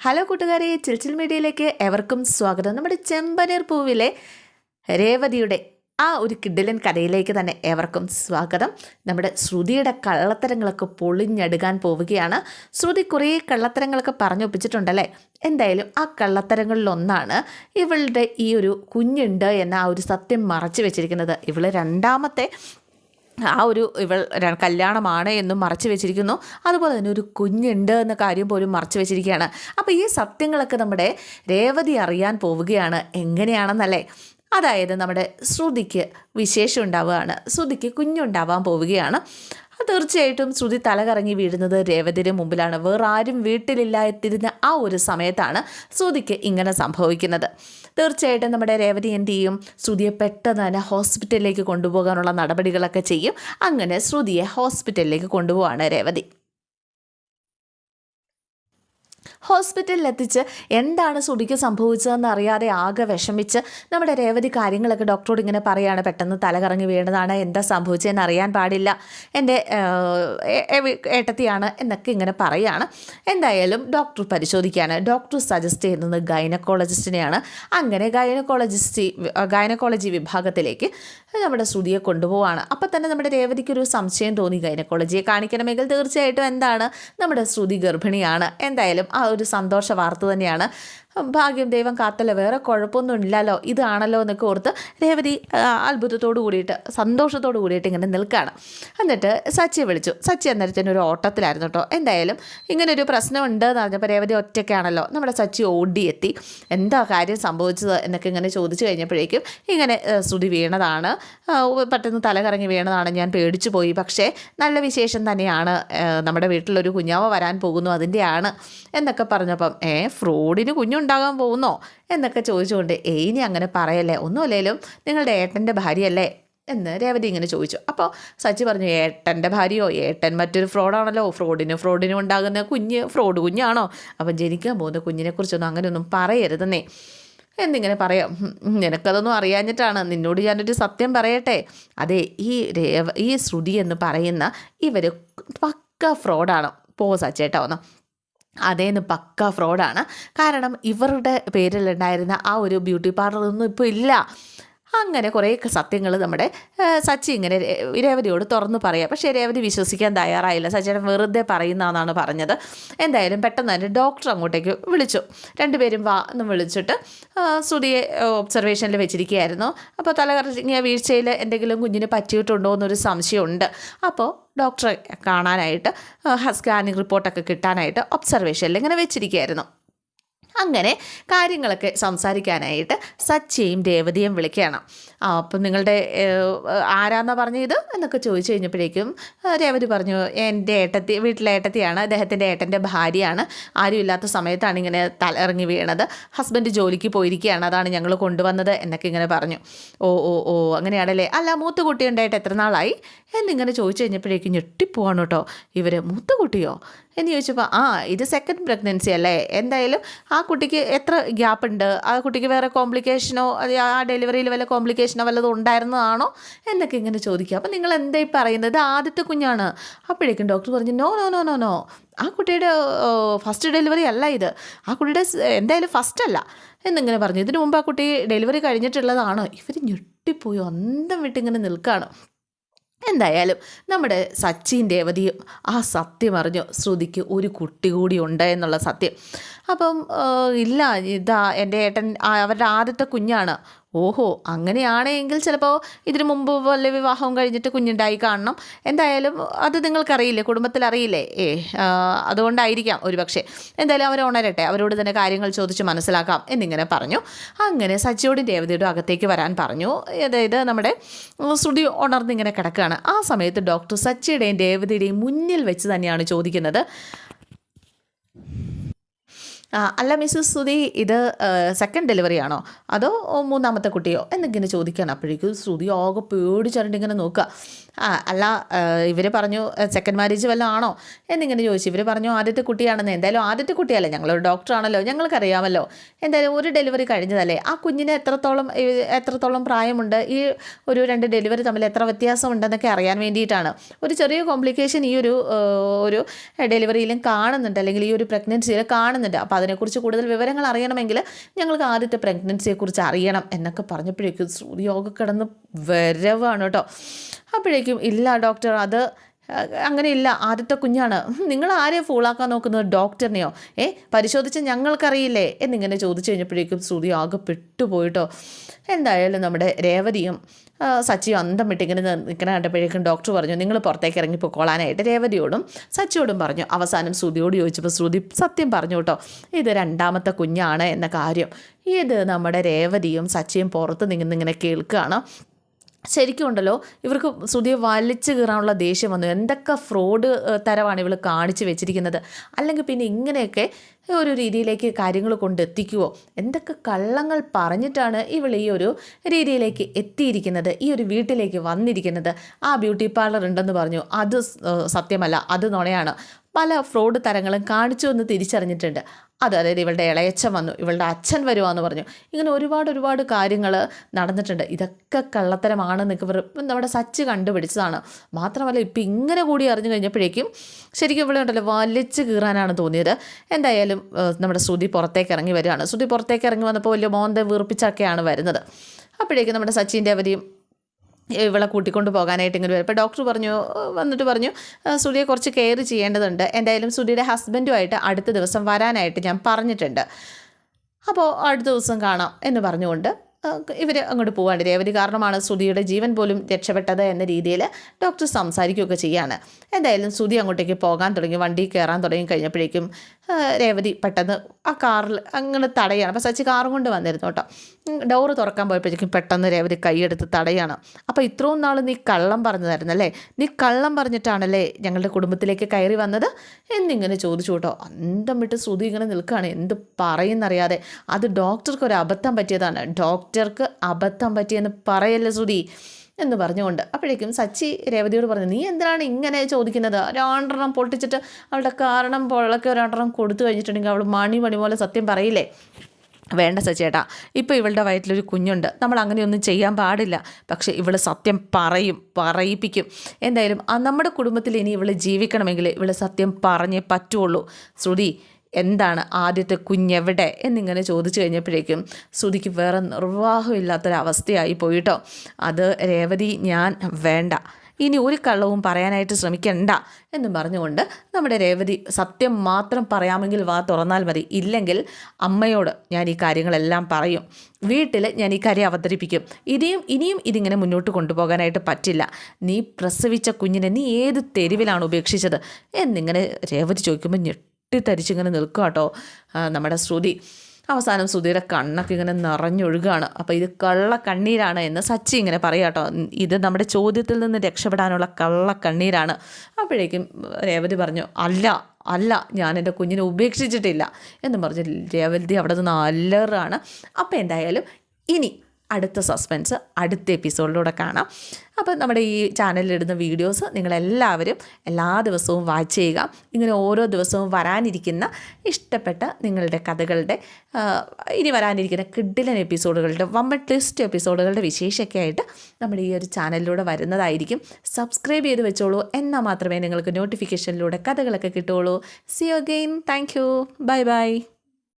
Hello കൂട്ടുകാരെ ചിൽച്ചിൽ മീഡിയയിലേക്ക് എവർക്കും സ്വാഗതം. നമ്മുടെ ചെമ്പനീർ പൂവിലെ രേവതിയുടെ ആ ഒരു കിഡിലൻ കഥയിലേക്ക് തന്നെ ഏവർക്കും സ്വാഗതം. നമ്മുടെ ശ്രുതിയുടെ കള്ളത്തരങ്ങളൊക്കെ പൊളിഞ്ഞെടുക്കാൻ പോവുകയാണ്. ശ്രുതി കുറേ കള്ളത്തരങ്ങളൊക്കെ പറഞ്ഞൊപ്പിച്ചിട്ടുണ്ടല്ലേ? എന്തായാലും ആ കള്ളത്തരങ്ങളിലൊന്നാണ് ഇവളുടെ ഈ ഒരു കുഞ്ഞുണ്ട് എന്ന ആ ഒരു സത്യം മറച്ചു വെച്ചിരിക്കുന്നത്. ഇവൾ രണ്ടാമത്തെ ആ ഒരു ഇവൾ കല്യാണമാണ് എന്നും മറച്ചു വെച്ചിരിക്കുന്നു. അതുപോലെ തന്നെ ഒരു കുഞ്ഞുണ്ട് എന്ന കാര്യം പോലും മറച്ചു വെച്ചിരിക്കുകയാണ്. അപ്പോൾ ഈ സത്യങ്ങളൊക്കെ നമ്മുടെ രേവതി അറിയാൻ പോവുകയാണ്. എങ്ങനെയാണെന്നല്ലേ? അതായത് നമ്മുടെ ശ്രുതിക്ക് വിശേഷം ഉണ്ടാവുകയാണ്. ശ്രുതിക്ക് കുഞ്ഞുണ്ടാവാൻ പോവുകയാണ്. തീർച്ചയായിട്ടും ശ്രുതി തലകറങ്ങി വീഴുന്നത് രേവതിയുടെ മുമ്പിലാണ്. വേറെ ആരും വീട്ടിലില്ലാതിരുന്ന ആ ഒരു സമയത്താണ് ശ്രുതിക്ക് ഇങ്ങനെ സംഭവിക്കുന്നത്. തീർച്ചയായിട്ടും നമ്മുടെ രേവതി എന്ത് ചെയ്യും ശ്രുതിയെ പെട്ടെന്ന് തന്നെ ഹോസ്പിറ്റലിലേക്ക് കൊണ്ടുപോകാനുള്ള നടപടികളൊക്കെ ചെയ്യും. അങ്ങനെ ശ്രുതിയെ ഹോസ്പിറ്റലിലേക്ക് കൊണ്ടുപോവാണ് രേവതി. ഹോസ്പിറ്റലിൽ എത്തിച്ച് എന്താണ് സുടിക്ക് സംഭവിച്ചതെന്ന് അറിയാതെ ആകെ വിഷമിച്ച് നമ്മുടെ രേവതി കാര്യങ്ങളൊക്കെ ഡോക്ടറോട് ഇങ്ങനെ പറയാണ്. പെട്ടെന്ന് തലകറങ്ങി വീണതാണ്. എന്താ സംഭവിച്ചതെന്ന് അറിയാൻ പാടില്ല. എന്റെ ഏട്ടത്തിയാണ് എന്നൊക്കെ ഇങ്ങനെ പറയാണ്. എന്തായാലും ഡോക്ടർ പരിശോധിക്കുകയാണ് ഡോക്ടർ സജസ്റ്റ് ചെയ്യുന്നത് ഗൈനക്കോളജിസ്റ്റിനെയാണ്. അങ്ങനെ ഗൈനക്കോളജിസ്റ്റ് ഗൈനക്കോളജി വിഭാഗത്തിലേക്ക് നമ്മുടെ ശ്രുതിയെ കൊണ്ടുപോവാണ്. അപ്പം തന്നെ നമ്മുടെ രേവതിക്ക് ഒരു സംശയം തോന്നി ഗൈനക്കോളജിയെ കാണിക്കണമെങ്കിൽ തീർച്ചയായിട്ടും എന്താണ്? നമ്മുടെ ശ്രുതി ഗർഭിണിയാണ്. എന്തായാലും ആ ഒരു സന്തോഷ വാർത്ത തന്നെയാണ്. ഭാഗ്യം ദൈവം കാത്തല്ല വേറെ കുഴപ്പമൊന്നും ഇല്ലല്ലോ ഇതാണല്ലോ എന്നൊക്കെ ഓർത്ത് രേവതി അത്ഭുതത്തോടു കൂടിയിട്ട് സന്തോഷത്തോട് കൂടിയിട്ട് ഇങ്ങനെ നിൽക്കുകയാണ് എന്നിട്ട് സച്ചിയെ വിളിച്ചു. സച്ചി അന്നേരത്തിന് ഒരു ഓട്ടത്തിലായിരുന്നു കേട്ടോ. എന്തായാലും ഇങ്ങനൊരു പ്രശ്നമുണ്ട് എന്ന് പറഞ്ഞപ്പോൾ രേവതി ഒറ്റയ്ക്കാണല്ലോ. നമ്മുടെ സച്ചി ഓടിയെത്തി. എന്താ കാര്യം സംഭവിച്ചത് എന്നൊക്കെ ഇങ്ങനെ ചോദിച്ചു കഴിഞ്ഞപ്പോഴേക്കും ഇങ്ങനെ ശ്രുതി വീണതാണ്. പെട്ടെന്ന് തല കറങ്ങി വീണതാണ്. ഞാൻ പേടിച്ചു പോയി. പക്ഷേ നല്ല വിശേഷം തന്നെയാണ്. നമ്മുടെ വീട്ടിലൊരു കുഞ്ഞാവ വരാൻ പോകുന്നു അതിന്റെയാണ് എന്നൊക്കെ പറഞ്ഞപ്പം ഏ ഫ്രോഡിന് കുഞ്ഞുണ്ടാകാൻ പോകുന്നോ എന്നൊക്കെ ചോദിച്ചുകൊണ്ട് ഏനി അങ്ങനെ പറയല്ലേ? ഒന്നുമല്ലേലും നിങ്ങളുടെ ഏട്ടന്റെ ഭാര്യയല്ലേ? എന്ന് രേവതി ഇങ്ങനെ ചോദിച്ചു. അപ്പോൾ സച്ചി പറഞ്ഞു ഏട്ടന്റെ ഭാര്യയോ? ഏട്ടൻ മറ്റൊരു ഫ്രോഡാണല്ലോ. ഫ്രോഡിന് ഫ്രോഡിനും ഉണ്ടാകുന്ന കുഞ്ഞ് ഫ്രോഡ് കുഞ്ഞാണോ? അപ്പം ജനിക്കാൻ പോകുന്ന കുഞ്ഞിനെക്കുറിച്ചൊന്നും അങ്ങനെയൊന്നും പറയരുതെന്നേ. എന്നിങ്ങനെ പറയാം. നിനക്കതൊന്നും അറിയാഞ്ഞിട്ടാണ്. നിന്നോട് ഞാനൊരു സത്യം പറയട്ടെ. അതെ ഈ രേവ ഈ ശ്രുതി എന്ന് പറയുന്ന ഇവർ പക്ക ഫ്രോഡാണ്. പോ സച്ചേട്ടാ ഒന്ന് അതേന്ന് പക്ക ഫ്രോഡാണ് കാരണം ഇവരുടെ പേരിലുണ്ടായിരുന്ന ആ ഒരു ബ്യൂട്ടി പാർലറൊന്നും ഇപ്പോൾ ഇല്ല. അങ്ങനെ കുറേ സത്യങ്ങൾ നമ്മുടെ സച്ചി ഇങ്ങനെ രേവതിയോട് തുറന്നു പറയാം. പക്ഷേ രേവതി വിശ്വസിക്കാൻ തയ്യാറായില്ല. സച്ചിയുടെ വെറുതെ പറയുന്നതെന്നാണ് പറഞ്ഞത്. എന്തായാലും പെട്ടെന്ന് തന്നെ ഡോക്ടർ അങ്ങോട്ടേക്ക് വിളിച്ചു. രണ്ടുപേരും വാ എന്ന് വിളിച്ചിട്ട് ആ, ഒബ്സർവേഷനിൽ വെച്ചിരിക്കുകയായിരുന്നു. അപ്പോൾ തലകറങ്ങിയ വീഴ്ചയിൽ എന്തെങ്കിലും കുഞ്ഞിന് പറ്റിയിട്ടുണ്ടോ എന്നൊരു സംശയമുണ്ട്. അപ്പോൾ ഡോക്ടറെ കാണാനായിട്ട് സ്കാനിങ് റിപ്പോർട്ടൊക്കെ കിട്ടാനായിട്ട് ഒബ്സർവേഷനിൽ ഇങ്ങനെ വെച്ചിരിക്കുകയായിരുന്നു. അങ്ങനെ കാര്യങ്ങളൊക്കെ സംസാരിക്കാനായിട്ട് സച്ചിയും രേവതിയും വിളിക്കണം അപ്പം നിങ്ങളുടെ ആരാന്നാ പറഞ്ഞത് എന്നൊക്കെ ചോദിച്ചു കഴിഞ്ഞപ്പോഴേക്കും രേവതി പറഞ്ഞു എന്റെ ഏട്ടത്തി വീട്ടിലെ ഏട്ടത്തിയാണ് അദ്ദേഹത്തിന്റെ ഏട്ടന്റെ ഭാര്യയാണ്. ആരും ഇല്ലാത്ത സമയത്താണ് ഇങ്ങനെ തലയിറങ്ങി വീണത്. ഹസ്ബൻഡ് ജോലിക്ക് പോയിരിക്കുകയാണ് അതാണ് ഞങ്ങൾ കൊണ്ടുവന്നത് എന്നൊക്കെ ഇങ്ങനെ പറഞ്ഞു. ഓ ഓ ഓ അങ്ങനെയാണല്ലേ? അല്ല മൂത്ത കുട്ടി ഉണ്ടായിട്ട് എത്ര നാളായി? എന്നിങ്ങനെ ചോദിച്ചു കഴിഞ്ഞപ്പോഴേക്കും ഞെട്ടിപ്പോവാണ് കേട്ടോ. ഇവർ മൂത്ത കുട്ടിയോ എന്ന് ചോദിച്ചപ്പോൾ ആ ഇത് സെക്കൻഡ് പ്രഗ്നൻസി അല്ലേ? എന്തായാലും ആ കുട്ടിക്ക് എത്ര ഗ്യാപ്പ് ഉണ്ട്? ആ കുട്ടിക്ക് വേറെ കോംപ്ലിക്കേഷനോ ആ ഡെലിവറിയിൽ വല്ല കോംപ്ലിക്കേഷനോ വല്ലതും ഉണ്ടായിരുന്നതാണോ? എന്നൊക്കെ ഇങ്ങനെ ചോദിക്കുക അപ്പോൾ നിങ്ങൾ എന്തായി പറയുന്നത്? ആദ്യത്തെ കുഞ്ഞാണ്. അപ്പോഴേക്കും ഡോക്ടർ പറഞ്ഞു no no no no no ആ കുട്ടിയുടെ ഫസ്റ്റ് ഡെലിവറി അല്ല ഇത്. ആ കുട്ടിയുടെ എന്തായാലും ഫസ്റ്റ് അല്ല. എന്നിങ്ങനെ പറഞ്ഞു. ഇതിനു മുമ്പ് ആ കുട്ടി ഡെലിവറി കഴിഞ്ഞിട്ടുള്ളതാണ്. ഇവർ ഞെട്ടിപ്പോയി. അന്തം വിട്ടിങ്ങനെ നിൽക്കുകയാണ് എന്തായാലും നമ്മുടെ സച്ചിൻ രേവതിയും ആ സത്യം അറിഞ്ഞു. ശ്രുതിക്ക് ഒരു കുട്ടി കൂടി ഉണ്ട് എന്നുള്ള സത്യം. അപ്പം ഇല്ല ഇതാ എന്റെ ഏട്ടൻ അവരുടെ ആദ്യത്തെ കുഞ്ഞാണ്. ഓഹോ അങ്ങനെയാണെങ്കിൽ ചിലപ്പോൾ ഇതിനു മുമ്പ് വല്ല വിവാഹവും കഴിഞ്ഞിട്ട് കുഞ്ഞുണ്ടായി കാണണം. എന്തായാലും അത് നിങ്ങൾക്കറിയില്ലേ കുടുംബത്തിൽ അറിയില്ലേ ഏ അതുകൊണ്ടായിരിക്കാം ഒരു പക്ഷേ എന്തായാലും അവർ ഉണരട്ടെ അവരോട് തന്നെ കാര്യങ്ങൾ ചോദിച്ച് മനസ്സിലാക്കാം എന്നിങ്ങനെ പറഞ്ഞു. അങ്ങനെ സച്ചിയോടും രേവതിയോടും അകത്തേക്ക് വരാൻ പറഞ്ഞു. അതായത് നമ്മുടെ സുടി ഉണർന്നിങ്ങനെ കിടക്കുകയാണ് ആ സമയത്ത് ഡോക്ടർ സച്ചിയുടെയും രേവതിയുടെയും മുന്നിൽ വെച്ച് തന്നെയാണ് ചോദിക്കുന്നത്. അല്ല മിസ്സസ് ശ്രുതി ഇത് സെക്കൻഡ് ഡെലിവറി ആണോ? അതോ മൂന്നാമത്തെ കുട്ടിയോ? എന്നിങ്ങനെ ചോദിക്കുകയാണ് അപ്പോഴേക്കും ശ്രുതി ആകെ പേടിച്ചറിഞ്ഞിട്ട് ഇങ്ങനെ നോക്കുക അല്ല ഇവർ പറഞ്ഞു സെക്കൻഡ് മാരേജ് വല്ലതും ആണോ? എന്നിങ്ങനെ ചോദിച്ചു. ഇവർ പറഞ്ഞു ആദ്യത്തെ കുട്ടിയാണെന്ന്. എന്തായാലും ആദ്യത്തെ കുട്ടിയല്ലേ? ഞങ്ങളൊരു ഡോക്ടറാണല്ലോ ഞങ്ങൾക്കറിയാമല്ലോ. എന്തായാലും ഒരു ഡെലിവറി കഴിഞ്ഞതല്ലേ? ആ കുഞ്ഞിന് എത്രത്തോളം എത്രത്തോളം പ്രായമുണ്ട്? ഈ ഒരു രണ്ട് ഡെലിവറി തമ്മിൽ എത്ര വ്യത്യാസമുണ്ടെന്നൊക്കെ അറിയാൻ വേണ്ടിയിട്ടാണ്. ഒരു ചെറിയ കോംപ്ലിക്കേഷൻ ഈ ഒരു ഒരു ഡെലിവറിയിലും കാണുന്നുണ്ട്. അല്ലെങ്കിൽ ഈ ഒരു പ്രഗ്നൻസിയിൽ കാണുന്നുണ്ട്. അപ്പോൾ അപ്പോൾ അതിനെക്കുറിച്ച് കൂടുതൽ വിവരങ്ങൾ അറിയണമെങ്കിൽ ഞങ്ങൾക്ക് ആദ്യത്തെ പ്രഗ്നൻസിയെക്കുറിച്ച് അറിയണം എന്നൊക്കെ പറഞ്ഞപ്പോഴേക്കും ശ്രുതിയോഗ കിടന്ന് വരവാണ് കേട്ടോ. അപ്പോഴേക്കും ഇല്ല ഡോക്ടർ അത് അങ്ങനെയില്ല. ആദ്യത്തെ കുഞ്ഞാണ്. നിങ്ങൾ ആരെയും ഫൂളാക്കാൻ നോക്കുന്നത്? ഡോക്ടറിനെയോ ഏ പരിശോധിച്ച് ഞങ്ങൾക്കറിയില്ലേ? എന്നിങ്ങനെ ചോദിച്ചു കഴിഞ്ഞപ്പോഴേക്കും ശ്രുതി ആകെ പെട്ടുപോയിട്ടോ. എന്തായാലും നമ്മുടെ രേവതിയും സച്ചിയും അന്തം വിട്ടിങ്ങനെ നിൽക്കണ കണ്ടപ്പോഴേക്കും ഡോക്ടർ പറഞ്ഞു നിങ്ങൾ പുറത്തേക്ക് ഇറങ്ങി പൊക്കോളാനായിട്ട് രേവതിയോടും സച്ചിയോടും പറഞ്ഞു. അവസാനം ശ്രുതിയോട് ചോദിച്ചപ്പോൾ ശ്രുതി സത്യം പറഞ്ഞു കേട്ടോ ഇത് രണ്ടാമത്തെ കുഞ്ഞാണ് എന്ന കാര്യം. ഇത് നമ്മുടെ രേവതിയും സച്ചിയും പുറത്ത് നിന്നിങ്ങനെ കേൾക്കുകയാണ്? ശരിക്കും ഉണ്ടല്ലോ ഇവർക്ക് സുധിയെ വലിച്ചു കീറാനുള്ള ദേഷ്യം വന്നു. എന്തൊക്കെ ഫ്രോഡ് തരമാണ് ഇവൾ കാണിച്ചു വെച്ചിരിക്കുന്നത്. അല്ലെങ്കിൽ പിന്നെ ഇങ്ങനെയൊക്കെ ഒരു രീതിയിലേക്ക് കാര്യങ്ങൾ കൊണ്ടെത്തിക്കുവോ? എന്തൊക്കെ കള്ളങ്ങൾ പറഞ്ഞിട്ടാണ് ഇവൾ ഈ ഒരു രീതിയിലേക്ക് എത്തിയിരിക്കുന്നത് ഈ ഒരു വീട്ടിലേക്ക് വന്നിരിക്കുന്നത്? ആ ബ്യൂട്ടി പാർലർ ഉണ്ടെന്ന് പറഞ്ഞു. അത് സത്യമല്ല. അത് നുണയാണ്. പല ഫ്രോഡ് തരങ്ങളും കാണിച്ചു എന്ന് തിരിച്ചറിഞ്ഞിട്ടുണ്ട്. അത് അതായത് ഇവളുടെ ഇളയച്ചൻ വന്നു. ഇവളുടെ അച്ഛൻ വരുവാന്ന് പറഞ്ഞു. ഇങ്ങനെ ഒരുപാട് ഒരുപാട് കാര്യങ്ങൾ നടന്നിട്ടുണ്ട്. ഇതൊക്കെ കള്ളത്തരമാണെന്നൊക്കെ ഇവർ നമ്മുടെ സച്ച് കണ്ടുപിടിച്ചതാണ്. മാത്രമല്ല ഇപ്പം ഇങ്ങനെ കൂടി അറിഞ്ഞു കഴിഞ്ഞപ്പോഴേക്കും ശരിക്കും ഇവിടെ ഉണ്ടല്ലോ വലിച്ചു കീറാനാണ് തോന്നിയത്. എന്തായാലും നമ്മുടെ ശ്രുതി പുറത്തേക്ക് ഇറങ്ങി വരികയാണ്. ശ്രുതി പുറത്തേക്ക് ഇറങ്ങി വന്നപ്പോൾ വലിയ മോന്തെ വീർപ്പിച്ചൊക്കെയാണ് വരുന്നത്. അപ്പോഴേക്കും നമ്മുടെ സച്ചിന്റെ അവധിയും ഇവളെ കൂട്ടിക്കൊണ്ട് പോകാനായിട്ട് ഇങ്ങനെ വരും. അപ്പോൾ ഡോക്ടർ പറഞ്ഞു വന്നിട്ട് പറഞ്ഞു സുധിയെ കുറച്ച് കെയർ ചെയ്യേണ്ടതുണ്ട്. എന്തായാലും സുധിയുടെ ഹസ്ബൻഡുമായിട്ട് അടുത്ത ദിവസം വരാനായിട്ട് ഞാൻ പറഞ്ഞിട്ടുണ്ട്. അപ്പോൾ അടുത്ത ദിവസം കാണാം എന്ന് പറഞ്ഞുകൊണ്ട് ഇവർ അങ്ങോട്ട് പോകാണ്ട് രേവതി കാരണമാണ് സുധിയുടെ ജീവൻ പോലും രക്ഷപ്പെട്ടത് എന്ന രീതിയിൽ ഡോക്ടർ സംസാരിക്കുകയൊക്കെ ചെയ്യാണ്. എന്തായാലും സുധി അങ്ങോട്ടേക്ക് പോകാൻ തുടങ്ങി വണ്ടി കയറാൻ തുടങ്ങി കഴിഞ്ഞപ്പോഴേക്കും രേവതി പെട്ടെന്ന് ആ കാറിൽ അങ്ങനെ തടയാണ്. അപ്പോൾ സച്ചി കാറും കൊണ്ട് വന്നിരുന്നു കേട്ടോ. ഡോറ് തുറക്കാൻ പോയപ്പോഴേക്കും പെട്ടെന്ന് രേവതി കൈയെടുത്ത് തടയാണ്. അപ്പോൾ ഇത്രയും നാൾ നീ കള്ളം പറഞ്ഞതായിരുന്നല്ലേ നീ കള്ളം പറഞ്ഞിട്ടാണല്ലേ ഞങ്ങളുടെ കുടുംബത്തിലേക്ക് കയറി വന്നത്? എന്നിങ്ങനെ ചോദിച്ചു കേട്ടോ. അന്തം വിട്ട് ശ്രുതി ഇങ്ങനെ നിൽക്കുകയാണ്. എന്ത് പറയുന്നറിയാതെ. അത് ഡോക്ടർക്ക് ഒരു അബദ്ധം പറ്റിയതാണ്. ഡോക്ടർക്ക് അബദ്ധം പറ്റിയെന്ന് പറയല്ലേ ശ്രുതി. എന്ന് പറഞ്ഞുകൊണ്ട് അപ്പോഴേക്കും സച്ചി രേവതിയോട് പറഞ്ഞു നീ എന്തിനാണ് ഇങ്ങനെ ചോദിക്കുന്നത്? രണ്ടെണ്ണം പൊട്ടിച്ചിട്ട് അവളുടെ കാരണം പൊള്ളക്ക് ഒരെണ്ണം കൊടുത്തു കഴിഞ്ഞിട്ടുണ്ടെങ്കിൽ അവൾ മണി മണി പോലെ സത്യം പറയില്ലേ? വേണ്ട സച്ചേട്ടാ ഇപ്പോൾ ഇവളുടെ വയറ്റിലൊരു കുഞ്ഞുണ്ട്. നമ്മൾ അങ്ങനെയൊന്നും ചെയ്യാൻ പാടില്ല. പക്ഷേ ഇവൾ സത്യം പറയും പറയിപ്പിക്കും. എന്തായാലും നമ്മുടെ കുടുംബത്തിൽ ഇനി ഇവൾ ജീവിക്കണമെങ്കിൽ ഇവൾ സത്യം പറഞ്ഞേ പറ്റുള്ളൂ. ശ്രുതി എന്താണ് ആദ്യത്തെ കുഞ്ഞെവിടെ എന്നിങ്ങനെ ചോദിച്ചു കഴിഞ്ഞപ്പോഴേക്കും ശ്രുതിക്ക് വേറെ നിർവാഹമില്ലാത്തൊരവസ്ഥയായി പോയിട്ടോ. അത് രേവതി ഞാൻ വേണ്ട. ഇനി ഒരു കള്ളവും പറയാനായിട്ട് ശ്രമിക്കണ്ട എന്നും പറഞ്ഞുകൊണ്ട് നമ്മുടെ രേവതി സത്യം മാത്രം പറയാമെങ്കിൽ വാ തുറന്നാൽ മതി. ഇല്ലെങ്കിൽ അമ്മയോട് ഞാൻ ഈ കാര്യങ്ങളെല്ലാം പറയും. വീട്ടിൽ ഞാൻ ഈ കാര്യം അവതരിപ്പിക്കും. ഇനിയും ഇനിയും ഇതിങ്ങനെ മുന്നോട്ട് കൊണ്ടുപോകാനായിട്ട് പറ്റില്ല. നീ പ്രസവിച്ച കുഞ്ഞിനെ നീ ഏത് തെരുവിലാണ് ഉപേക്ഷിച്ചത് എന്നിങ്ങനെ രേവതി ചോദിക്കുമ്പോൾ പൊട്ടിത്തരിച്ചിങ്ങനെ നിൽക്കുക കേട്ടോ നമ്മുടെ ശ്രുതി. അവസാനം ശ്രുതിയുടെ കണ്ണൊക്കെ ഇങ്ങനെ നിറഞ്ഞൊഴുകാണ്. അപ്പോൾ ഇത് കള്ള കണ്ണീരാണ് എന്ന് സച്ചി ഇങ്ങനെ പറയുക കേട്ടോ ഇത് നമ്മുടെ ചോദ്യത്തിൽ നിന്ന് രക്ഷപ്പെടാനുള്ള കള്ള കണ്ണീരാണ്. അപ്പോഴേക്കും രേവതി പറഞ്ഞു അല്ല അല്ല ഞാൻ എന്റെ കുഞ്ഞിനെ ഉപേക്ഷിച്ചിട്ടില്ല. എന്ന് പറഞ്ഞ് രേവതി അവിടെ നിന്ന് അല്ലറാണ് അപ്പോൾ എന്തായാലും ഇനി അടുത്ത സസ്പെൻസ് അടുത്ത എപ്പിസോഡിലൂടെ കാണാം. അപ്പോൾ നമ്മുടെ ഈ ചാനലിലിടുന്ന വീഡിയോസ് നിങ്ങളെല്ലാവരും എല്ലാ ദിവസവും വാച്ച് ചെയ്യുക. ഇങ്ങനെ ഓരോ ദിവസവും വരാനിരിക്കുന്ന ഇഷ്ടപ്പെട്ട നിങ്ങളുടെ കഥകളുടെ ഇനി വരാനിരിക്കുന്ന കിഡിലൻ എപ്പിസോഡുകളുടെ വമ്പൻ ട്വിസ്റ്റ് എപ്പിസോഡുകളുടെ വിശേഷമൊക്കെ ആയിട്ട് നമ്മുടെ ഈ ഒരു ചാനലിലൂടെ വരുന്നതായിരിക്കും. സബ്സ്ക്രൈബ് ചെയ്ത് വെച്ചോളൂ. എന്നാൽ മാത്രമേ നിങ്ങൾക്ക് നോട്ടിഫിക്കേഷനിലൂടെ കഥകളൊക്കെ കിട്ടുള്ളൂ see you again thank you bye bye